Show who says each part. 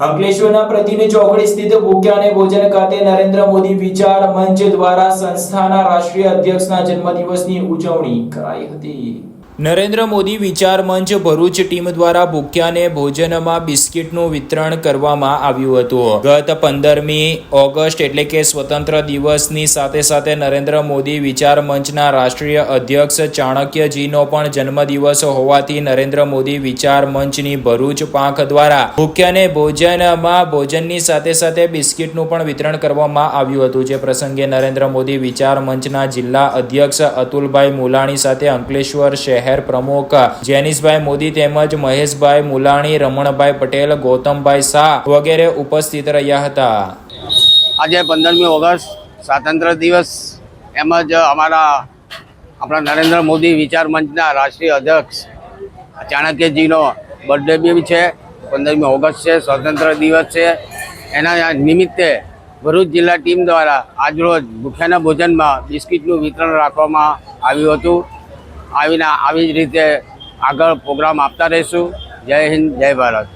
Speaker 1: અંકલેશ્વરના પ્રતિનિધિ ચોકડી સ્થિત ભૂખ્યા અને ભોજન ખાતે નરેન્દ્ર મોદી વિચાર મંચ દ્વારા સંસ્થાના રાષ્ટ્રીય અધ્યક્ષના જન્મદિવસની ઉજવણી કરાઈ હતી. નરેન્દ્ર મોદી વિચાર મંચ ભરૂચ ટીમ દ્વારા ભૂખ્યાને ભોજનમાં બિસ્કિટનું વિતરણ કરવામાં આવ્યું હતું. ગત પંદરમી ઓગસ્ટ એટલે કે સ્વતંત્ર દિવસની સાથે સાથે નરેન્દ્ર મોદી વિચાર મંચના રાષ્ટ્રીય અધ્યક્ષ ચાણક્યજીનો પણ જન્મદિવસ હોવાથી નરેન્દ્ર મોદી વિચાર મંચની ભરૂચ પાંખ દ્વારા ભૂખ્યાને ભોજનમાં ભોજનની સાથે સાથે બિસ્કિટનું પણ વિતરણ કરવામાં આવ્યું હતું. જે પ્રસંગે નરેન્દ્ર મોદી વિચાર મંચના જિલ્લા અધ્યક્ષ અતુલભાઈ મુલાણી સાથે અંકલેશ્વર શહેર પ્રમુખ જેનિશભાઈ મોદી તેમજ મહેશભાઈ મુલાણી, રમણભાઈ પટેલ, ગૌતમભાઈ શાહ વગેરે ઉપસ્થિત રહ્યા હતા.
Speaker 2: આજે પંદરમી ઓગસ્ટ સ્વાતંત્ર્ય દિવસ એમજ અમારા, આપણા નરેન્દ્ર મોદી વિચાર મંચના રાષ્ટ્રીય અધ્યક્ષ ચાણક્યજીનો બર્થડે બી છે, પંદરમી ઓગસ્ટ છે, સ્વતંત્ર દિવસ છે. એના નિમિત્તે ભરૂચ જિલ્લા ટીમ દ્વારા આજરોજ ભૂખ્યાના ભોજનમાં બિસ્કિટનું વિતરણ રાખવામાં આવ્યું હતું. આવીને આવી જ રીતે આગળ પ્રોગ્રામ આપતા રહીશું. જય હિન્દ જય ભારત.